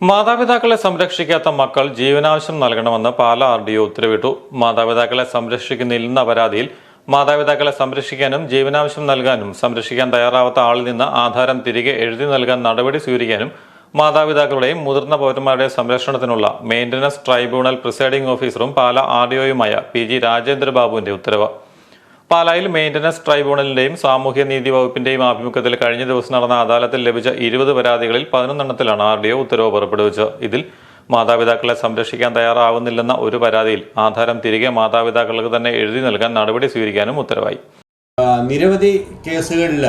മാതാപിതാക്കളെ സംരക്ഷിക്കാത്ത മക്കൾ ജീവനാവശ്യം നൽകണമെന്ന് പാല ആർ ഡി ഒ ഉത്തരവിട്ടു. മാതാപിതാക്കളെ സംരക്ഷിക്കുന്നില്ലെന്ന പരാതിയിൽ മാതാപിതാക്കളെ സംരക്ഷിക്കാനും ജീവനാവശ്യം നൽകാനും സംരക്ഷിക്കാൻ തയ്യാറാവാത്ത ആളിൽ നിന്ന് ആധാരം തിരികെ എഴുതി നൽകാൻ നടപടി സ്വീകരിക്കാനും മാതാപിതാക്കളുടെയും മുതിർന്ന പൗരന്മാരുടെയും സംരക്ഷണത്തിനുള്ള മെയിന്റനൻസ് ട്രൈബ്യൂണൽ പ്രിസൈഡിംഗ് ഓഫീസറും പാല ആർ ഡി ഒയുമായ പി ജി രാജേന്ദ്ര ബാബുവിന്റെ ഉത്തരവ്. പാലായിൽ മെയിന്റനൻസ് ട്രൈബ്യൂണലിന്റെയും സാമൂഹ്യ നീതി വകുപ്പിന്റെയും ആഭിമുഖ്യത്തിൽ കഴിഞ്ഞ ദിവസം നടന്ന അദാലത്തിൽ ലഭിച്ച ഇരുപത് പരാതികളിൽ പതിനൊന്നെണ്ണത്തിലാണ് ആർ ഡി ഒ ഉത്തരവ് പുറപ്പെടുവിച്ചത്. ഇതിൽ മാതാപിതാക്കളെ സംരക്ഷിക്കാൻ തയ്യാറാവുന്നില്ലെന്ന ഒരു പരാതിയിൽ ആധാരം തിരികെ മാതാപിതാക്കൾക്ക് തന്നെ എഴുതി നൽകാൻ നടപടി സ്വീകരിക്കാനും ഉത്തരവായി. നിരവധി കേസുകളിൽ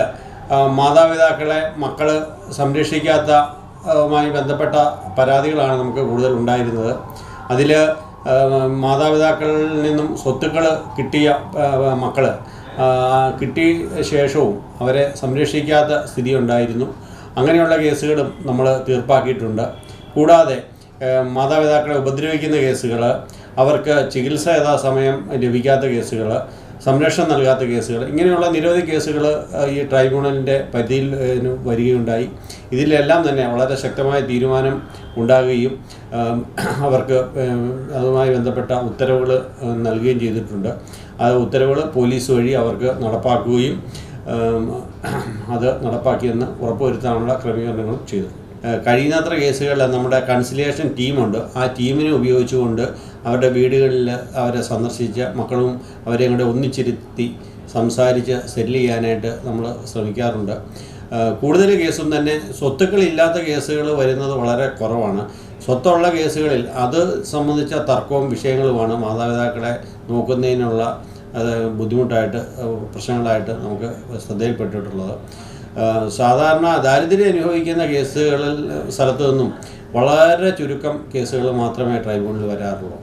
മാതാപിതാക്കളെ മക്കൾ സംരക്ഷിക്കാത്തതുമായി ബന്ധപ്പെട്ട പരാതികളാണ് നമുക്ക് കൂടുതൽ ഉണ്ടായിരുന്നത്. അതിൽ മാതാപിതാക്കളിൽ നിന്നും സ്വത്തുക്കൾ കിട്ടിയ മക്കൾ കിട്ടിയ ശേഷവും അവരെ സംരക്ഷിക്കാത്ത സ്ഥിതി ഉണ്ടായിരുന്നു അങ്ങനെയുള്ള കേസുകളും നമ്മൾ തീർപ്പാക്കിയിട്ടുണ്ട്. കൂടാതെ മാതാപിതാക്കളെ ഉപദ്രവിക്കുന്ന കേസുകൾ അവർക്ക് ചികിത്സ യഥാസമയം ലഭിക്കാത്ത കേസുകൾ സംരക്ഷണം നൽകാത്ത കേസുകൾ ഇങ്ങനെയുള്ള നിരവധി കേസുകൾ ഈ ട്രൈബ്യൂണലിന്റെ പരിധിയിൽ വരികയുണ്ടായി. ഇതിലെല്ലാം തന്നെ വളരെ ശക്തമായ തീരുമാനം ഉണ്ടാകുകയും അവർക്ക് അതുമായി ബന്ധപ്പെട്ട ഉത്തരവുകൾ നൽകുകയും ചെയ്തിട്ടുണ്ട്. ആ ഉത്തരവുകൾ പോലീസ് വഴി അവർക്ക് നടപ്പാക്കുകയും അത് നടപ്പാക്കിയെന്ന് ഉറപ്പുവരുത്താനുള്ള ക്രമീകരണങ്ങളും ചെയ്തു ഏഹ് കഴിയുന്നത്ര കേസുകളിൽ നമ്മുടെ കൺസിലിയേഷൻ ടീമുണ്ട്. ആ ടീമിനെ ഉപയോഗിച്ചുകൊണ്ട് അവരുടെ വീടുകളിൽ അവരെ സന്ദർശിച്ച് മക്കളും അവരെ കൂടെ ഒന്നിച്ചിരുത്തി സംസാരിച്ച് സെറ്റിൽ ചെയ്യാനായിട്ട് നമ്മൾ ശ്രമിക്കാറുണ്ട്. കൂടുതൽ കേസും തന്നെ സ്വത്തുക്കളില്ലാത്ത കേസുകൾ വരുന്നത് വളരെ കുറവാണ്. സ്വത്തുള്ള കേസുകളിൽ അത് സംബന്ധിച്ച തർക്കവും വിഷയങ്ങളുമാണ് മാതാപിതാക്കളെ നോക്കുന്നതിനുള്ള അത് ബുദ്ധിമുട്ടായിട്ട് പ്രശ്നങ്ങളായിട്ട് നമുക്ക് ശ്രദ്ധയിൽപ്പെട്ടിട്ടുള്ളത്. സാധാരണ ദാരിദ്ര്യം അനുഭവിക്കുന്ന കേസുകളിൽ സ്ഥലത്തു നിന്നും വളരെ ചുരുക്കം കേസുകൾ മാത്രമേ ട്രൈബ്യൂണലിൽ വരാറുള്ളൂ.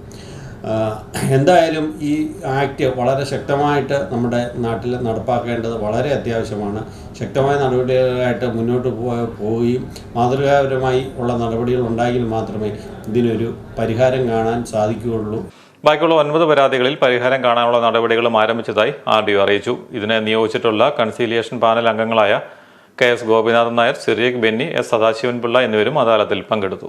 എന്തായാലും ഈ ആക്ട് വളരെ ശക്തമായിട്ട് നമ്മുടെ നാട്ടിൽ നടപ്പാക്കേണ്ടത് വളരെ അത്യാവശ്യമാണ്. ശക്തമായ നടപടികളായിട്ട് മുന്നോട്ട് പോവുകയും മാതൃകാപരമായി ഉള്ള നടപടികൾ ഉണ്ടായെങ്കിൽ മാത്രമേ ഇതിനൊരു പരിഹാരം കാണാൻ സാധിക്കുകയുള്ളൂ. ബാക്കിയുള്ള ഒൻപത് പരാതികളിൽ പരിഹാരം കാണാനുള്ള നടപടികളും ആരംഭിച്ചതായി ആർ ഡി അറിയിച്ചു. ഇതിനെ നിയോഗിച്ചിട്ടുള്ള കൺസീലിയേഷൻ പാനൽ അംഗങ്ങളായ K S Gopinathan Nair Cyriac Benny S Sadasivan Pillai എന്നിവരും അദാലത്തിൽ പങ്കെടുത്തു.